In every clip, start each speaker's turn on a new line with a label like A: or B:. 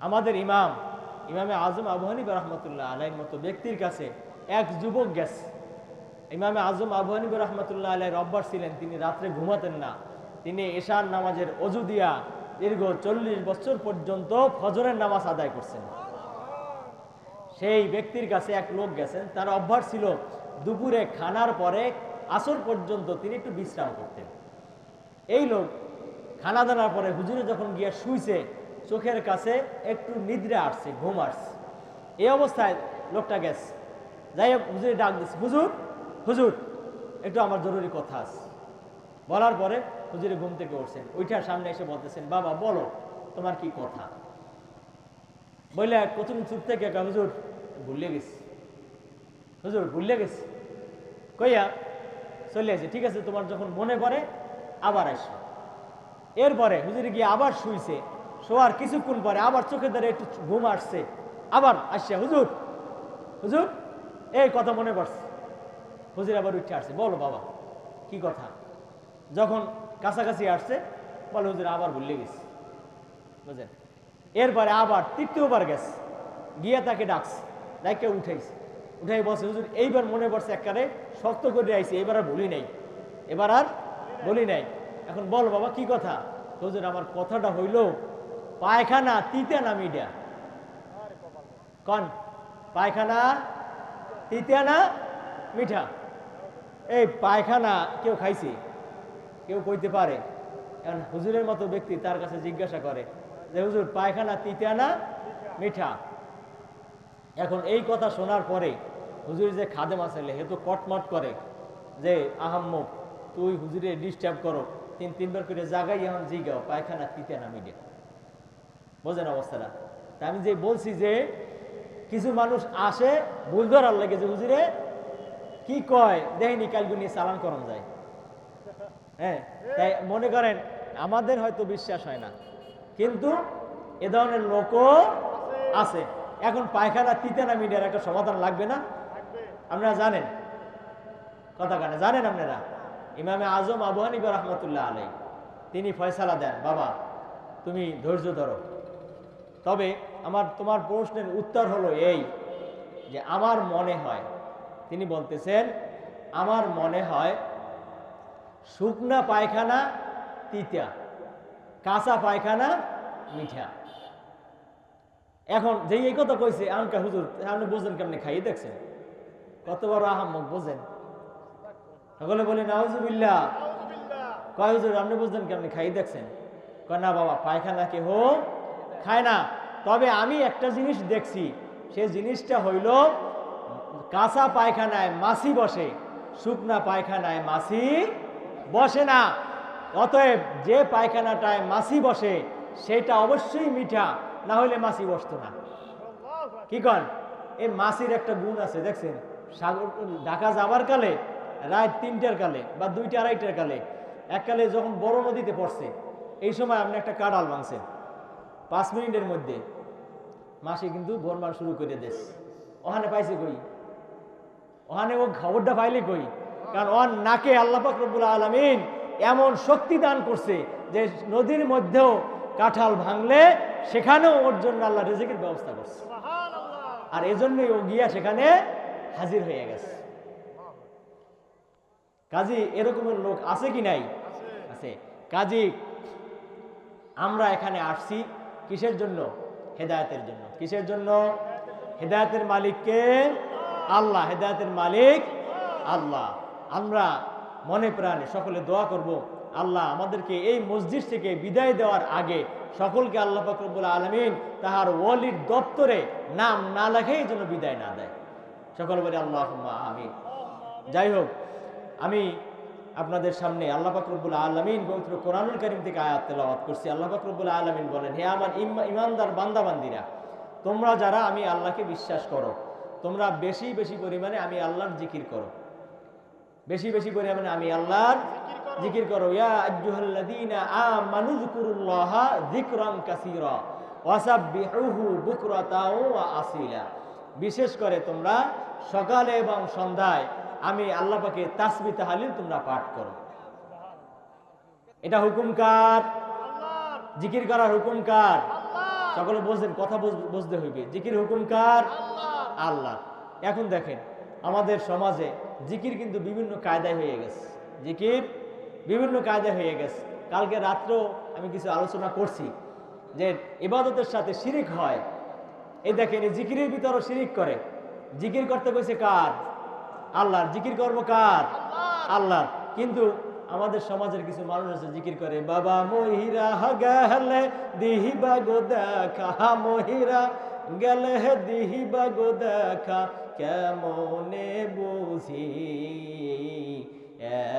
A: আমাদের ইমাম, ইমামে আজম আবু হানিফা রহমতুল্লাহ আলাইর মতো ব্যক্তির কাছে এক যুবক গেছে। ইমামে আজম আবু হানিফা রহমতুল্লাহ আলাই রব্বার ছিলেন, তিনি রাত্রে ঘুমাতেন না। তিনি এশার নামাজের অজু দিয়া দীর্ঘ চল্লিশ বছর পর্যন্ত ফজরের নামাজ আদায় করছেন। সেই ব্যক্তির কাছে এক লোক গেছেন, তার অভ্যাস ছিল দুপুরে খানার পরে আসর পর্যন্ত তিনি একটু বিশ্রাম করতেন। এই লোক খানা দানার পরে হুজুরে যখন গিয়ে শুইছে চোখের কাছে একটু নিদ্রা আসছে, ঘুম আসছে। এই অবস্থায় লোকটা গেছে। যাই হোক, হুজুরে ডাক দিচ্ছে হুজুর হুজুর, একটু আমার জরুরি কথা আছে। বলার পরে হুজুরে ঘুম থেকে উঠছেন। ওইটার সামনে এসে বলতেছেন, বাবা, বলো, তোমার কি কথা? বললে প্রথম চুপ থেকে একা হুজুর, ভুলে গেছি। হুজুর, ভুলে গেছি। কইয়া চলে আসে ঠিক আছে, তোমার যখন মনে পড়ে, আবার আসো এরপরে হুজুরে গিয়ে আবার শুইছে। শোয়ার কিছুক্ষণ পরে আবার চোখের দ্বারা একটু ঘুম আসছে। আবার আসছে। হুজুর হুজুর, এই কথা মনে পড়ছে। হুজুর আবার উঠে আসছে। বলো বাবা, কি কথা? যখন কাছাকাছি আসছে, বলে হুজুর আবার ভুলে গেছে। বুঝলেন? এরপরে আবার তৃতীয়বার গেছে। গিয়ে তাকে ডাকছে ডাকে উঠাইছে। উঠাই বসে হুজুর, এইবার মনে পড়ছে একবারে শক্ত করে আইছে, এবার আর বলি নাই। এবার আর বলি নাই। এখন বল বাবা, কি কথা? হুজুর আমার কথাটা হইল পায়খানা তিতে না মিডিয়া? কন? পায়খানা তিতে না মিঠা? এই পায়খানা কেউ খাইছে? কেউ কইতে পারে। এখন হুজুরের মতো ব্যক্তি তার কাছে জিজ্ঞাসা করে যে, হুজুর, পায়খানা তিতা না মিঠা? এখন এই কথা শোনার পরে হুজুর যে খাদেম আসলে হে তো কটমট করে যে আহাম্মক তুই হুজুরে ডিস্টার্ব করো। তিন, তিনবার করে জাগাই, এখন জিগাও, পায়খানা তিতা না মিঠা বোঝেন অবস্থাটা। তা আমি যে বলছি যে কিছু মানুষ আসে, ভুল ধরার লাগে যে হুজুরে, কি কয়? দেখিনি কালগু নিয়ে চালান করান যায়। হ্যাঁ তাই মনে করেন, আমাদের হয়তো বিশ্বাস হয় না। কিন্তু এ ধরনের লোকও আছে। এখন পায়খানা তিতানা মিডিয়ার একটা সমাধান লাগবে না? আপনারা জানেন। কথা কানে, জানেন আপনারা? ইমামে আজম আবু হানিফা রহমতুল্লাহ আলাই তিনি ফয়সালা দেন, বাবা, তুমি ধৈর্য ধরো। তবে আমার, তোমার প্রশ্নের উত্তর হলো এই, যে আমার মনে হয়, তিনি বলতেছেন, আমার মনে হয় শুকনা পায়খানা তিতা, কাঁচা পায়খানা মিঠা। এখন যেই এই কথা কইছে, আনকা হুজুর, আপনি বুঝলেন কেমনি খাইয়ে দেখছেন? কত বড় আহাম্মক, বোঝেন? সকলে বলি নাউজুবিল্লা কয় হুজুর, আপনি বুঝলেন কেমনি খাইয়ে দেখছেন? কয়, না বাবা, পায়খানা কেহ খায় না। তবে আমি একটা জিনিস দেখছি, সে জিনিসটা হইল কাঁচা পায়খানায় মাছি বসে, শুকনা পায়খানায় মাছি বসে না। অতএব যে পায়খানাটায় মাছি বসে, সেটা অবশ্যই মিঠা, না হলে মাছি বসতো না। কি কন? এই মাছির একটা গুণ আছে, দেখছেন? সাগর, ঢাকা যাবার কালে, রাত তিনটার কালে বা দুইটা, আড়াইটার কালে, এককালে যখন বড় নদীতে পড়ছে, এই সময় আপনি একটা কাঁড়াল ভাঙছেন পাঁচ মিনিটের মধ্যে মাসি কিন্তু বনবান শুরু করে দেশ। ওখানে পাইছে কই? ওখানে ও খবরটা পাইলে কই? কারণ ওর নাকে আল্লাহ রব্বুল আলমিন এমন শক্তি দান করছে যে নদীর মধ্যেও কাঁঠাল ভাঙলে সেখানেও ওর জন্য আল্লাহ রেজেকের ব্যবস্থা করছে। আর এজন্যই ও গিয়া সেখানে হাজির হয়ে গেছে। কাজী এরকমের লোক আছে কি নাই? আছে। কাজী আমরা এখানে আসছি। কিসের জন্য? হেদায়তের জন্য। কিসের জন্য? হেদায়তের মালিককে আল্লাহ, হেদায়তের মালিক আল্লাহ। আমরা মনে প্রাণে সকলে দোয়া করব, আল্লাহ আমাদেরকে এই মসজিদ থেকে বিদায় দেওয়ার আগে সকলকে আল্লাহ ফকরবুল আলমিন তাহার ওয়ালির দপ্তরে নাম না লেখেই যেন বিদায় না দেয়। সকল বলে আল্লাহ আমি যাই হোক, আমি আপনাদের সামনে আল্লাহ ফাকরুল আলমিন পবিত্র কোরআনুল করিম থেকে আয়াত তেলাওয়াত করছি। আল্লাহ ফাকরুল আলমিন বলেন, হে আমার ইমা- ইমানদার বান্দাবান্দিরা, তোমরা যারা আমি আল্লাহকে বিশ্বাস করো, তোমরা বেশি বেশি পরিমাণে আমি আল্লাহর জিকির করো। বেশি বেশি পরিমাণে আমি আল্লাহর জিকির করো। ইয়া আসীলা। বিশেষ করে তোমরা সকালে এবং সন্ধ্যায় আমি আল্লাহ পাকে তাসবিহ তাহলিল তোমরা পাঠ করো। এটা হুকুম কার? জিকির করার হুকুম কার? সকলে বলছেন, কথা বুঝতে হইবে। জিকির হুকুম কার? আল্লাহ। এখন দেখেন, আমাদের সমাজে জিকির কিন্তু বিভিন্ন কায়দায় হয়ে গেছে। জিকির বিভিন্ন কায়দায় হয়ে গেছে। কালকে রাত্রেও আমি কিছু আলোচনা করছি যে ইবাদতের সাথে শিরিক হয়। এই দেখেন, এই জিকিরের ভিতরও শিরিক করে। জিকির করতে কইছে কার? আল্লাহর জিকির করব কার? আল্লাহ। কিন্তু আমাদের সমাজের কিছু মানুষ আছে জিকির করে বাবা মহিরা গেলে দিহিবা গো দেখা মহিরা গেলে দিহিবা গো দেখা কেমনে বুঝি?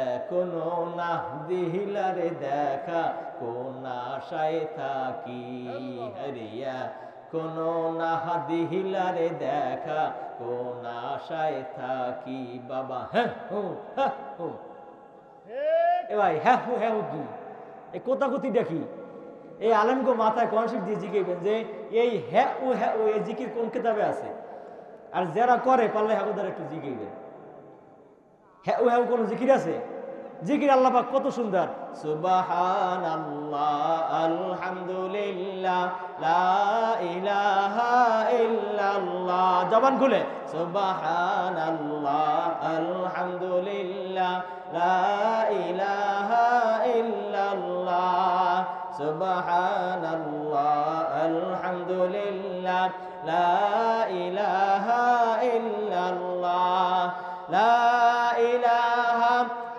A: এখনও না দিহিলারে দেখা কোন আশায় থাকি হরিয়া কোন না দিহিলারে দেখা, কোন আশায় থাকি বাবা। হ্যাঁ হু হ্যাঁ হু এ ভাই হ্যাঁ হু হ্যাঁ হু কি এই কোতাকুতি দেখি? এই আলেমগো মাথায় কনসেপ্ট দিয়ে জিজ্ঞেবেন যে, এই হ্যাঁ ও হ্যাঁ ও এই জিকির কোন কিতাবে আছে? আর যারা করে, পারলে হ্যাঁ একটু জিজ্ঞেবেন হ্যাঁ ও হ্যাঁ কোন জিকির আছে? জিকির আল্লাহ পাক কত সুন্দর। সুবাহান আল্লাহ আলহামদুলিল্লাহ লা ইলাহা ইল্লাল্লাহ। জবান খুলে। সুবাহান আল্লাহ আলহামদুলিল্লাহ লা ইলাহা ইল্লাল্লাহ। সুবাহান আল্লাহ আলহামদুলিল্লাহ লা ইলাহা ইল্লাল্লাহ। লা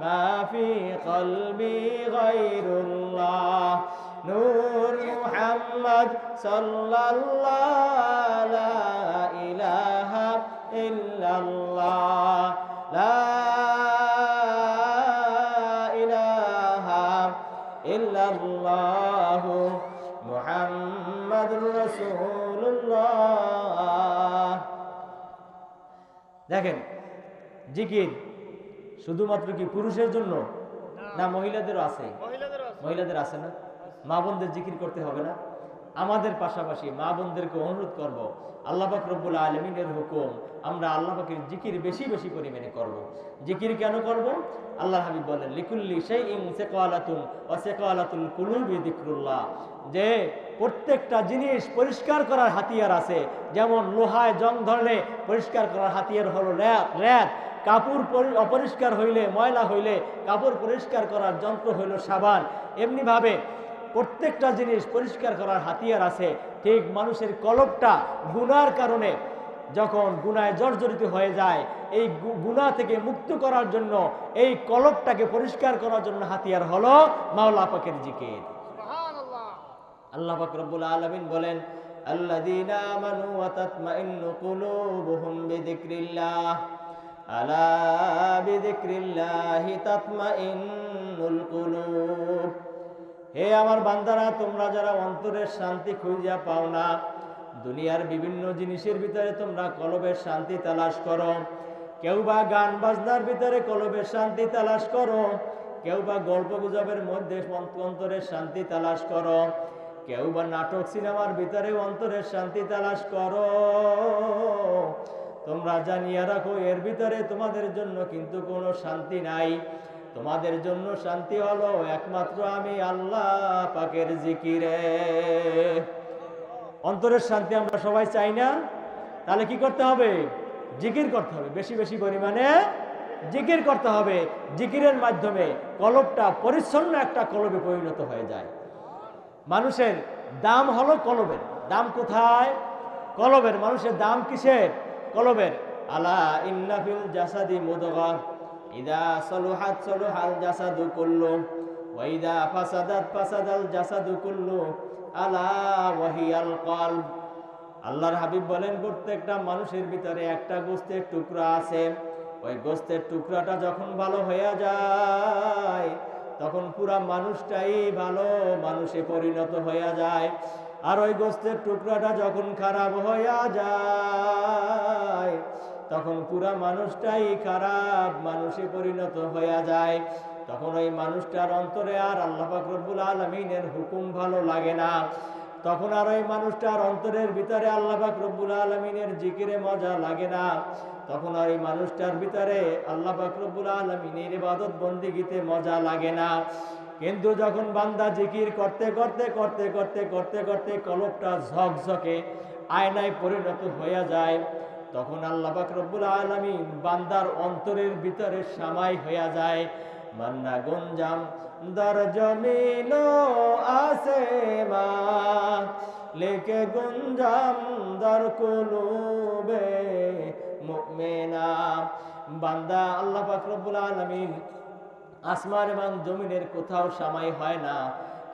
A: ما في قلبي غير الله نور محمد صلى الله لا إله إلا الله لا إله إلا الله محمد رسول الله দেখেন জিকির শুধুমাত্র কি পুরুষের জন্য? না মহিলাদেরও আছে। মহিলাদের আছে না? মা বোনদের জিকির করতে হবে না? আমাদের পাশাপাশি মা বোনদেরকে অনুরোধ করব, আল্লাহ পাক রব্বুল আলমিনের হুকুম আমরা আল্লাহ পাকের জিকির বেশি বেশি পরিমাণে করব। জিকির কেন করব? আল্লাহ হাবিব বলেন, লিকুল্লি সেই ইং সেকালাতুন ও সেকালাতুল কুলুবি দিকরুল্লাহ যে প্রত্যেকটা জিনিস পরিষ্কার করার হাতিয়ার আছে, যেমন লোহায় জং ধরলে পরিষ্কার করার হাতিয়ার হলো র্যাত র্যাত কাপড় পরি- অপরিষ্কার হইলে ময়লা হইলে কাপড় পরিষ্কার করার যন্ত্র হইল সাবান। এমনিভাবে প্রত্যেকটা জিনিস পরিষ্কার করার হাতিয়ার আছে। ঠিক মানুষের কলবটা গুনার কারণে যখন গুনায় জর্জরিত হয়ে যায় এই গু- গুনাহ থেকে মুক্ত করার জন্য এই কলবটাকে পরিষ্কার করার জন্য হাতিয়ার হলো মাওলা পাকের জিকির। আল্লাহ পাক রব্বুল আলামিন বলেন আল্লাযীনা আমানু ওয়া তাতমাইন্নু কুলুবুহুম বিযিকরিল্লাহ। আলা বিযিকরিল্লাহি তাতমাইন্নুল কুলুব। হে আমার বান্দারা, তোমরা যারা অন্তরের শান্তি খুঁজা পাও না, দুনিয়ার বিভিন্ন জিনিসের ভিতরে তোমরা কলবের শান্তি তালাশ করো। কেউ বা গান বাজনার ভিতরে কলবের শান্তি তালাশ করো কেউ বা গল্প গুজবের মধ্যে অন্তরের শান্তি তালাশ করো কেউ বা নাটক সিনেমার ভিতরে অন্তরের শান্তি তালাশ করো। তোমরা জানিয়ে রাখো, এর ভিতরে তোমাদের জন্য কিন্তু কোনো শান্তি নাই। তোমাদের জন্য শান্তি হলো একমাত্র আমি আল্লাহ পাকের জিকিরে। অন্তরের শান্তি আমরা সবাই চাই না। তাহলে কি করতে হবে? জিকির করতে হবে। বেশি বেশি পরিমাণে জিকির করতে হবে। জিকিরের মাধ্যমে কলবটা পরিচ্ছন্ন একটা কলবে পরিণত হয়ে যায়। মানুষের দাম হলো কলবের। দাম কোথায়? কলবের। মানুষের দাম কিসের? কলবের। আলা ইন্নাফিল জাসাদি মুদগা ইদা সলুহাত সলুহাল জাসাদু কুল্লু ওয়াইদা ফাসাদাত ফাসাদাল জাসাদু কুল্লু, আলা ওয়াহিয়াল কলব। আল্লাহর হাবিব বলেন, প্রত্যেকটা মানুষের ভিতরে একটা গোস্তের টুকরা আছে। ওই গোস্তের টুকরাটা যখন ভালো হয়ে যায়, তখন পুরা মানুষটাই ভালো মানুষে পরিণত হয়ে যায়। আর ওই গোস্তের টুকরাটা যখন খারাপ হইয়া যায় তখন পুরা মানুষটাই খারাপ, মানুষে পরিণত হইয়া যায়। তখন ওই মানুষটার অন্তরে আর আল্লাহ পাক রব্বুল আলমিনের হুকুম ভালো লাগে না। তখন আর ওই মানুষটার অন্তরের ভিতরে আল্লাহ পাক রব্বুল আলমিনের জিকিরে মজা লাগে না। তখন আর এই মানুষটার ভিতরে আল্লাহ পাক রব্বুল আলমিনের ইবাদত বন্দিগিতে মজা লাগে না। কিন্তু যখন বান্দা জিকির করতে করতে করতে করতে করতে করতে কলপটা ঝকঝকে, আয়নায় পরিণত হয়ে যায় তখন আল্লাহ রব্বুল আলামিন বান্দার অন্তরের ভিতরে সামাই হইয়া যায়, মান্না গঞ্জাম, দর জমিন আসে মা লেকে গুঞ্জাম, দর কুলুবে মুমিনা। বান্দা আল্লাহ রব্বুল আলামিন আসমান এবং জমিনের কোথাও সামাই হয় না,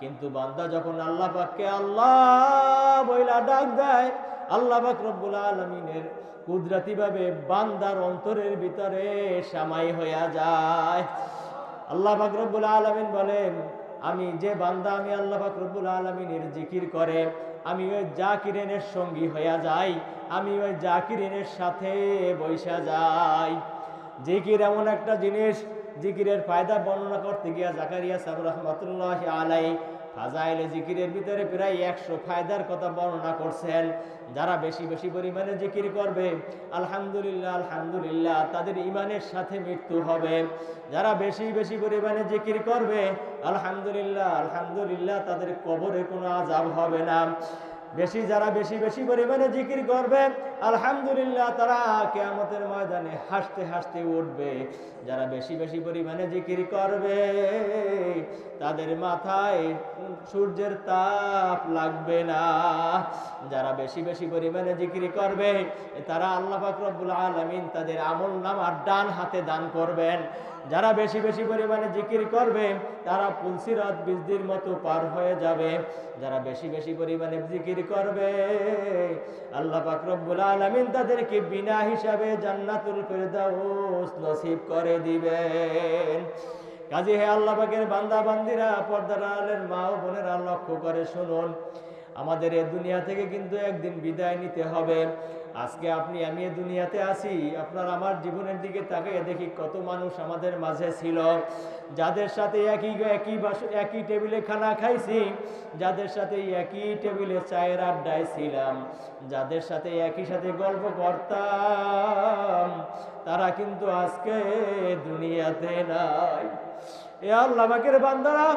A: কিন্তু বান্দা যখন আল্লাহ পাককে আল্লাহ বইলা ডাক দেয় আল্লাহ পাক রব্বুল আলমিনের কুদরতি ভাবে বান্দার অন্তরের ভিতরে সামাই হইয়া যায়। আল্লাহ পাক রব্বুল আলমিন বলেন, আমি যে বান্দা আমি আল্লাহ পাক রব্বুল আলমিনের জিকির করে, আমি ওই জাকিরেনের সঙ্গী হইয়া যাই, আমি ওই জাকিরিনের সাথে বৈশা যাই। জিকির এমন একটা জিনিস, জিকিরের ফায়দা বর্ণনা করতে গিয়া জাকারিয়া সাহেব রহমতুল্লাহ আলাই ফাজাইলে জিকিরের ভিতরে প্রায় একশো ফায়দার কথা বর্ণনা করছেন। যারা বেশি বেশি পরিমাণে জিকির করবে, আলহামদুলিল্লাহ আলহামদুলিল্লাহ, তাদের ইমানের সাথে মৃত্যু হবে। যারা বেশি বেশি পরিমাণে জিকির করবে, আলহামদুলিল্লাহ আলহামদুলিল্লাহ, তাদের কবরে কোনো আজাব হবে না। বেশি যারা বেশি বেশি পরিমাণে জিকির করবে, আলহামদুলিল্লাহ তারা কেয়ামতের ময়দানে হাসতে হাসতে উঠবে। যারা বেশি বেশি পরিমাণে জিকির করবে, তাদের মাথায় সূর্যের তাপ লাগবে না। যারা বেশি বেশি পরিমাণে জিকির করবে, তারা আল্লাহ পাক রব্বুল আলামিন তাদের আমল নামার ডান হাতে দান করবেন। যারা বেশি বেশি পরিমাণে জিকির করবে, তারা পুলসিরাত বীজদির মতো পার হয়ে যাবে। যারা বেশি বেশি পরিমাণে জিকির করবে, আল্লাহ রব্বুল আলামিন তাদেরকে বিনা হিসাবে জান্নাতুল ফেরদাউস নসিব করে দিবেন। কাজী হে আল্লাহ পাকের বান্দা, বান্দিরা, পর্দার আলের মা ও বোনেরা লক্ষ্য করে শুনুন। আমাদের এ দুনিয়া থেকে কিন্তু একদিন বিদায় নিতে হবে। আজকে আপনি আমি দুনিয়াতে আসি আপনার আমার জীবনের দিকে তাকিয়ে দেখি কত মানুষ আমাদের মাঝে ছিল। যাদের সাথে একই একই একই টেবিলে খানা খাইছি, যাদের সাথে একই টেবিলে চায়ের আড্ডায় ছিলাম, যাদের সাথে একই সাথে গল্প করতাম, তারা কিন্তু আজকে দুনিয়াতে নাই। এ আল্লাহ বান্দারা,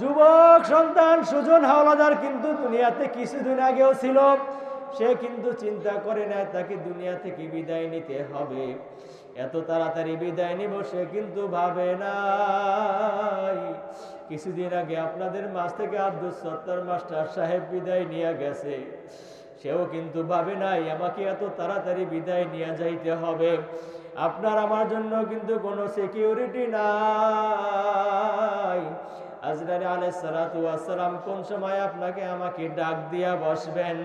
A: যুবক, সন্তান, সুজন, হাওলাদার কিন্তু দুনিয়াতে কিছুদিন আগেও ছিল। সে কিন্তু চিন্তা করে না তাকে দুনিয়া থেকে বিদায় নিতে হবে। এত তাড়াতাড়ি বিদায় নিব সে কিন্তু ভাবে নাই। কিছুদিন আগে আপনাদের মাছ থেকে আব্দুল সত্তর মাস্টার সাহেব বিদায় নিয়ে গেছে। সেও কিন্তু ভাবে নাই, আমাকে এত তাড়াতাড়ি বিদায় নিয়ে যাইতে হবে। আপনার আমার জন্য কিন্তু কোনো সিকিউরিটি নাই। আলাইহিস সালাতু ওয়াসসালাম কোন সময় আপনাকে আমাকে ডাক দিয়া বসবেন?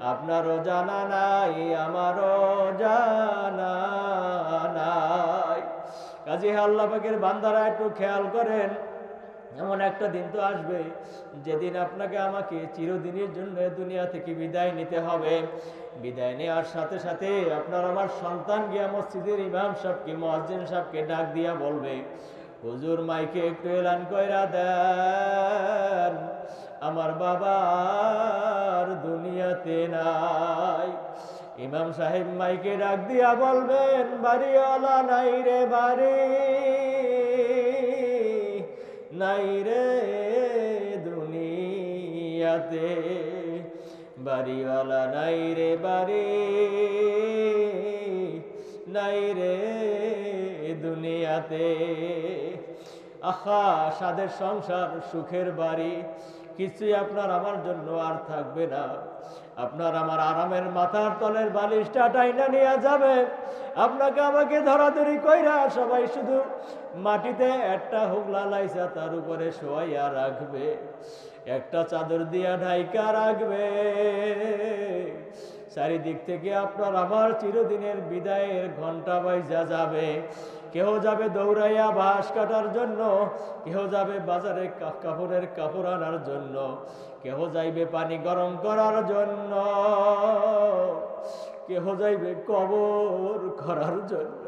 A: আপনারও জানা নাই, আমারও জানা নাই। কাজী আল্লাহ বান্দারা একটু খেয়াল করেন, এমন একটা দিন তো আসবে, যেদিন আপনাকে আমাকে চিরদিনের জন্য দুনিয়া থেকে বিদায় নিতে হবে। বিদায় নেওয়ার সাথে সাথে আপনার আমার সন্তান গিয়া মসজিদের ইমাম সাহেবকে মহাজিন সাহেবকে ডাক দিয়া বলবে, হুজুর মাইকে একটু এলান কইরা দেন। আমার বাবা আর দুনিয়াতে নাই। ইমাম সাহেব মাইকে ডাক দিয়া বলবেন, বাড়িওয়ালা নাই রে বাড়ি, নাই রে দুনিয়াতে। বাড়িওয়ালা নাই রে বাড়ি, নাই রে দুনিয়াতে। আহা, সাদের সংসার, সুখের বাড়ি। কিছুই আপনার আমার জন্য আর থাকবে না। আপনার আমার আরামের মাথার তলের বালিশটা টাইনা নিয়ে যাবে। আপনাকে আমাকে ধরাধরি কইরা সবাই শুধু মাটিতে একটা হুগলা লাইসা তার উপরে শোয়াইয়া রাখবে। একটা চাদর দিয়া ঢাইকা রাখবে। চারিদিক থেকে আপনার আমার চিরদিনের বিদায়ের ঘণ্টা বাইজা যাবে। কেহ যাবে দৌড়াইয়া বাঁশ কাটার জন্য কেহ যাবে বাজারে কাপড়ের কাপড় আনার জন্য কেহ যাইবে পানি গরম করার জন্য কেহ যাইবে কবর করার জন্য।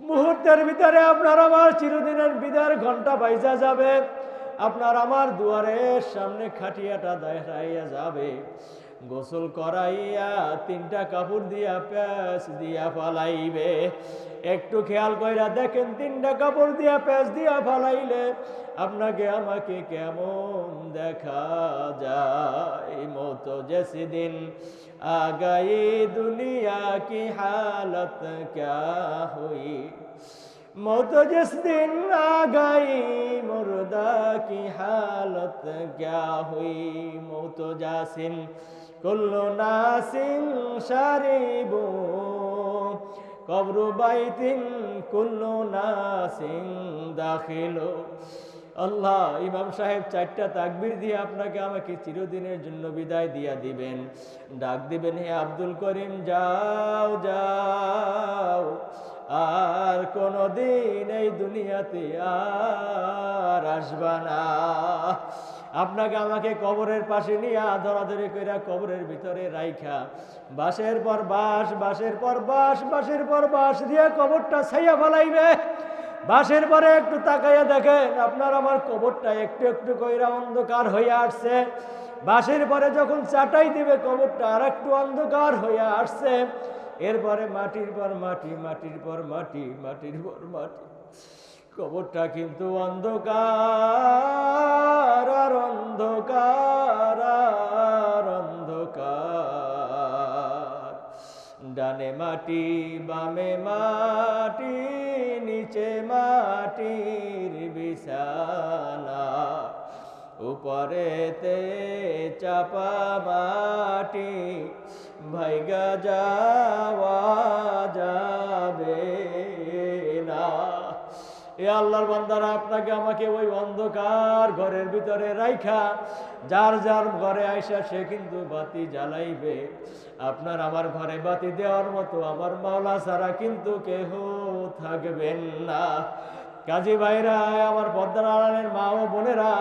A: মুহূর্তের ভিতরে আপনার আমার চিরদিনের বিদায়ের ঘণ্টা বাইজা যাবে, আপনার আমার দুয়ারের সামনে খাটিয়াটা দাঁড়াইয়া যাবে। গোসল করাইয়া তিনটা কাপড় দিয়া প্যাঁচ দিয়া ফালাইবে একটু খেয়াল কইরা দেখেন, তিনটা কাপড় দিয়া প্যাঁচ দিয়া ফালাইলে আপনাকে আমাকে কেমন দেখা যায়? মতো জেসি দিন আগাই দুনিয়া কি হালত ক্যা হই? মতো জেস দিন আগাই মুরদা কি হালত ক্যা হই? মতো যাসিন কুল্লু নাসিন শারিবুন কবর বাইতিন কুল্লু নাসিন দাখিলু। আল্লাহ, ইমাম সাহেব চারটা তাকবির দিয়ে আপনাকে আমাকে চিরদিনের জন্য বিদায় দিয়া দিবেন। ডাক দিবেন, হে আব্দুল করিম, যাও যাও। আর কোনো দিন এই দুনিয়াতে আর আসবা না। আপনাকে আমাকে কবরের পাশে নিয়ে ধরাধরি কইরা কবরের ভিতরে রাইখা। বাঁশের পর বাঁশ, বাঁশের পর বাঁশ, বাঁশের পর বাঁশ দিয়ে কবরটা ছাইয়া ফেলাইবে। বাঁশের পরে একটু তাকাইয়া দেখেন, আপনার আমার কবরটা একটু একটু কইরা অন্ধকার হয়ে আসছে। বাঁশের পরে যখন চাটাই দিবে, কবরটা আর একটু অন্ধকার হয়ে আসছে। এরপরে মাটির পর মাটি, মাটির পর মাটি, মাটির পর মাটি। কবরটা কিন্তু অন্ধকার, আর অন্ধকার আর অন্ধকার। ডানে মাটি, বামে মাটি, নিচে মাটির বিছানা। উপরেতে চাপা মাটি, ভাইগা যাওয়া যাবে। এ আল্লাহর বান্দারা, আপনাকে আমাকে ওই অন্ধকার ঘরের ভিতরে রাইখা, যার যার ঘরে আইসা সে কিন্তু বাতি জ্বালাইবে। আপনার আমার ঘরে বাতি দেওয়ার মতো আমার মাওলা ছাড়া কিন্তু কেহ থাকবেন না। কাজী ভাইরা, আমার পদ্মার আড়ালের মা ও বোনেরা,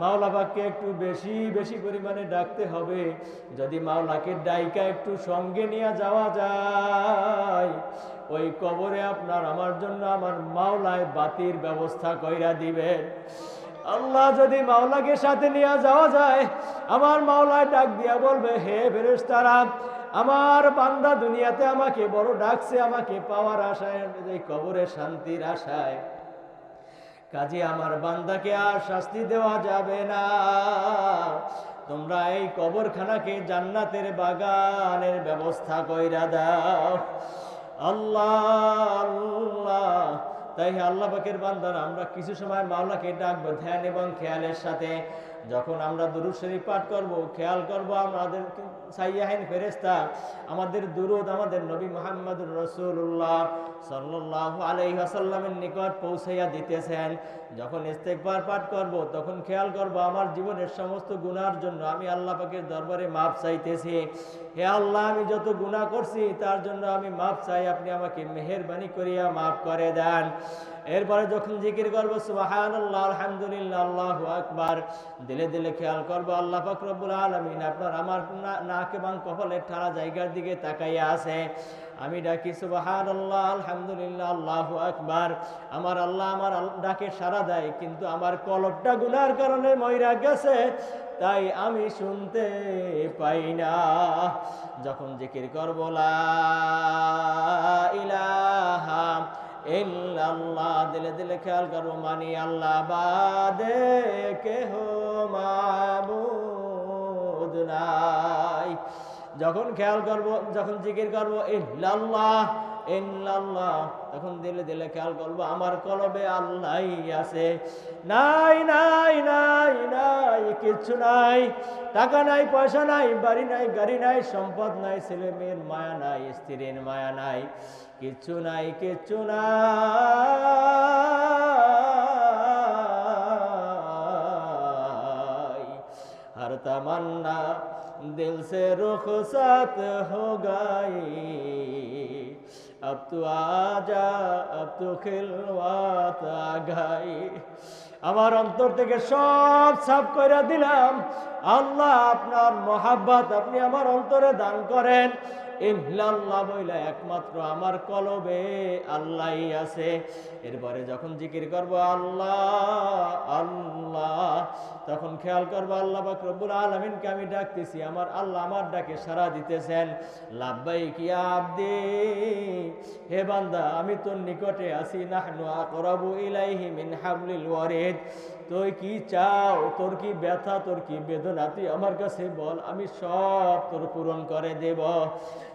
A: মাওলা পাককে একটু বেশি বেশি পরিমাণে ডাকতে হবে। যদি মাওলাকে ডাইকা একটু সঙ্গে নিয়ে যাওয়া যায় ওই কবরে আপনার আমার জন্য আমার মাওলায় বাতির ব্যবস্থা কইরা দিবেন। আল্লাহ যদি মাওলাকে সাথে নিয়ে যাওয়া যায়, আমার মাওলায় ডাক দিয়া বলবে, হে ফেরেশতারা, আমার বান্দা দুনিয়াতে আমাকে বড় ডাকছে, আমাকে পাওয়ার আশায় কবরে শান্তির আশায়। কাজে আমার বান্দাকে আর শাস্তি দেওয়া যাবে না। তোমরা এই কবরখানাকে জান্নাতের বাগানের ব্যবস্থা কইরা দাও। আল্লাহ আল্লাহ। তাই আল্লাহ পাকের বান্দার, আমরা কিছু সময় মাওলাকে ডাকবো, ধ্যান এবং খেয়ালের সাথে। যখন আমরা দুরুদ শরীফ পাঠ করব, খেয়াল করব আমাদের সাইয়াহিন ফেরেস্তা আমাদের দুরুদ আমাদের নবী মোহাম্মদুর রসুল্লাহ সাল্লাহ আলাইহি আসাল্লামের নিকট পৌঁছাইয়া দিতেছেন। যখন ইস্তেকবার পাঠ করব, তখন খেয়াল করব আমার জীবনের সমস্ত গুনার জন্য আমি আল্লাহ পাকের দরবারে মাপ চাইতেছি। হে আল্লাহ, আমি যত গুনাহ করছি, তার জন্য আমি মাপ চাই। আপনি আমাকে মেহেরবানি করিয়া মাফ করে দেন। এরপরে যখন জিকির করব আল্লাহ আলহামদুলিল্লাহ, আল্লাহু আকবার, দিলে দিলে খেয়াল করব, আল্লাহ পাক রব্বুল আলামিন আপনার আমার নাক এবং কপালের ঠাড়া জায়গার দিকে তাকাইয়া আছে। আমি ডাকি সুবাহান আল্লাহ আলহামদুলিল্লাহ, আল্লাহু আকবার। আমার আল্লাহ আমার ডাকে সাড়া দেয়, কিন্তু আমার কলবটা গুনার কারণে ময়রা গেছে। তাই আমি শুনতে পাই না। যখন জিকির করব, লা ইলাহা ইল্লাল্লাহ, দিলে দিলে খেয়াল করব মানি আল্লাহ বাদে কেহ মাবুদ নাই। যখন খেয়াল করব, যখন জিকির করব, ইল্লাল্লাহ ইল্লাল্লাহ, তখন দিলে দিলে খেয়াল করব, আমার কলবে আল্লাহ আছে। নাই নাই নাই নাই, কিচ্ছু নাই। টাকা নাই, পয়সা নাই, বাড়ি নাই, গাড়ি নাই, সম্পদ নাই, ছেলে মেয়ের মায়া নাই, স্ত্রীর মায়া নাই। কিচ্ছু নাই কিচ্ছু নাই हर तमन्ना दिल से रुखसत हो गई अब तू आजा अब तू खिलवात आ गई আমার অন্তর থেকে সব সাফ করে দিলাম আল্লাহ আপনার মহাব্বত আপনি আমার অন্তরে দান করেন ইল্লাল্লাহ বইলা একমাত্র আমার কলবে আল্লাহই আছে। এরপরে যখন জিকির করব আল্লাহ আল্লাহ, তখন খেয়াল করব আল্লাহ পাক রব্বুল আলমিনকে আমি ডাকতেছি, আমার আল্লাহ আমার ডাকে সারা দিতেছেন। লাভবাই কি আব্দি, হে বান্দা, আমি তোর নিকটে আসি নাহনু ইলাইহি মিন হাবলিল ওয়ারিদ। তুই কি চাও? তোর কি ব্যথা? তোর কি বেদনা? তুই আমার কাছে বল, আমি সব তোর পূরণ করে দেব।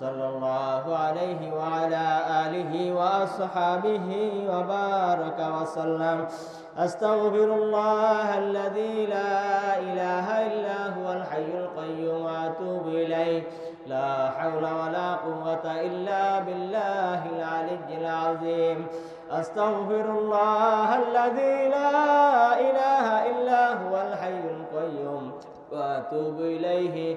A: صلى الله عليه وعلى آله وأصحابه وبارك وسلم. أستغفر الله الذي لا إله إلا هو الحي القيوم وأتوب إليه. لا حول ولا قوة إلا بالله العلي العظيم. أستغفر الله الذي لا إله إلا هو الحي القيوم وأتوب إليه.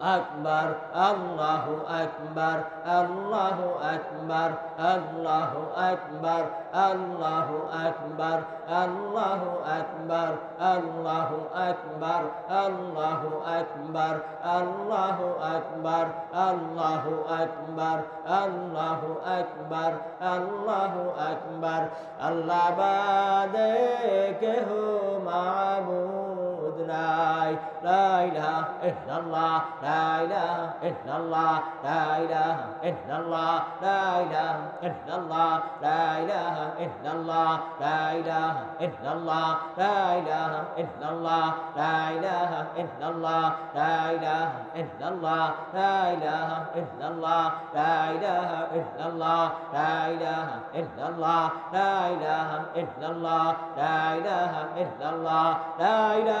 A: আকবার আল্লাহ আকবার আল্লাহ আকবার আল্লাহ আকবার আল্লাহ আকবার আল্লাহ আকবার আল্লাহ আকবার আল্লাহ আকবার আল্লাহ আকবার আল্লাহ আকবার আল্লাহ আকবার আল্লাহ আকবার আল্লাহ বাদে কেহ মাবুদ নাই লাইলা ইল্লাল্লাহ লাইলা ইল্লাল্লাহ লাইলা ইল্লাল্লাহ লাইলা ইল্লাল্লাহ লাইলা ইল্লাল্লাহ লাইলা ইল্লাল্লাহ লাইলা ইল্লাল্লাহ লাইলা ইল্লাল্লাহ লাইলা ইল্লাল্লাহ লাইলা ইল্লাল্লাহ লাইলা ইল্লাল্লাহ লাইলা ইল্লাল্লাহ লাইলা ইল্লাল্লাহ লাইলা ইল্লাল্লাহ লাইলা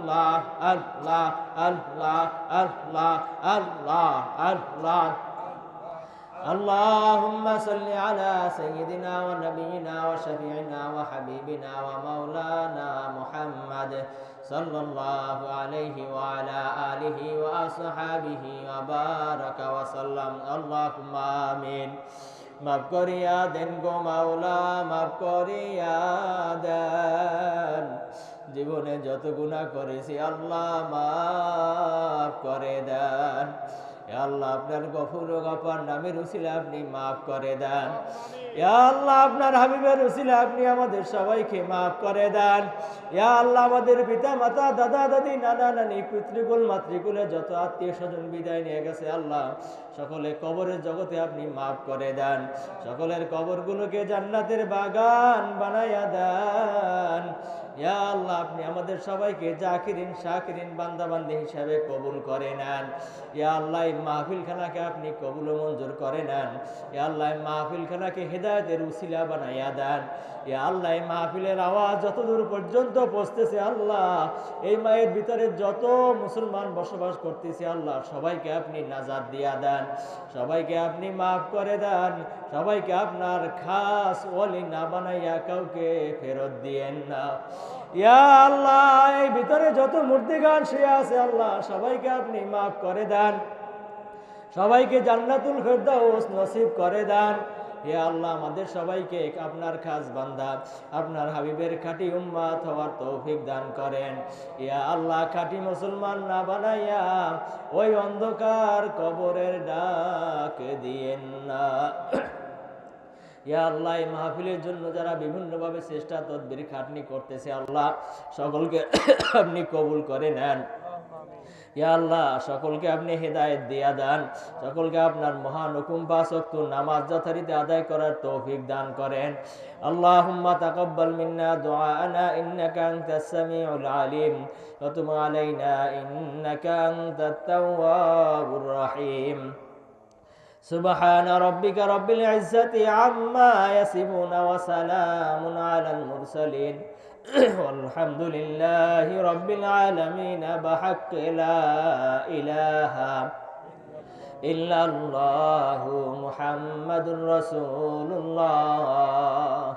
A: الله الله الله الله الله الله اللهم صل على سيدنا ونبينا وشفيعنا وحبيبنا ومولانا محمد صلى الله عليه وعلى آله وأصحابه وبارك وسلم اللهم آمين মাফ করিয়া দেন গো মাওলা মাফ করিয়া দেন জীবনে যত গুণা করেছি, আল্লাহ মাফ করে দেন। আল্লাহ আপনার গফুর গফার নামের উশিলা আপনি মাফ করে দেন। আল্লাহ, আপনার হাবিবের উসিলে আপনি আমাদের সবাইকে মাফ করে দেন। ইয়া আল্লাহ, আমাদের পিতা মাতা দাদা, দাদি, নানা, নানি পিতৃকুল মাতৃকুলে যত আত্মীয় স্বজন বিদায় নিয়ে গেছে আল্লাহ সকলে কবরের জগতে আপনি মাফ করে দেন। সকলের কবরগুলোকে জান্নাতের বাগান বানাইয়া দেন। ইয়া আল্লাহ, আপনি আমাদের সবাইকে জাকিরিন শাকিরিন বান্দাবান্দি হিসাবে কবুল করে নেন। ইয়া আল্লাহ, এই মাহফিলখানাকে আপনি কবুল মঞ্জুর করে নেন। ইয়া আল্লাহ, এই মাহফিলখানাকে হেদায়তের উসিলা বানাইয়া দেন। ইয়া আল্লাহ, এই মাহফিলের আওয়াজ যতদূর পর্যন্ত পৌঁছতেছে আল্লাহ, এই মায়ের ভিতরে যত মুসলমান বসবাস করতেছে আল্লাহ, সবাইকে আপনি নাজাদ দিয়া দেন, সবাইকে আপনি মাফ করে দেন, সবাইকে আপনার খাস ওলি না বানাইয়া কাউকে ফেরত দিয়েন না। ইয়া আল্লাহ, এই ভিতরে যত মূর্তিগান শুয়ে আছে আল্লাহ, সবাইকে আপনি মাফ করে দেন, সবাইকে জান্নাতুল ফেরদাউস নসিব করে দেন। হে আল্লাহ, আমাদের সবাইকে আপনার খাস বান্দা, আপনার হাবিবের খাঁটি উম্মাত হওয়ার তৌফিক দান করেন। ইয়া আল্লাহ, খাঁটি মুসলমান না বানাইয়া ওই অন্ধকার কবরের ডাক দিয়েন না। ইয়া আল্লাহ, এই মাহফিলের জন্য যারা বিভিন্নভাবে চেষ্টা, তদবির, খাটনি করতেছে আল্লাহ, সকলকে আপনি কবুল করে নেন। ইয়া আল্লাহ সকলকে আপনি হেদায়েত দিয়া দান সকলকে আপনার মহান হুকুম পাশক্ত নামাজ যথারীতি আদায় করার তৌফিক দান করেন আল্লাহুম্মা তাকাব্বাল মিন্না দুআআনা ইন্নাকা আনতাস সামিউল আলিম ওয়া তুব আলাইনা ইন্নাকা আনতাত তাওয়াবুর রহিম سبحان ربك رب العزة عما يصفون وسلام على المرسلين والحمد لله رب العالمين بحق لا إله إلا الله محمد رسول الله.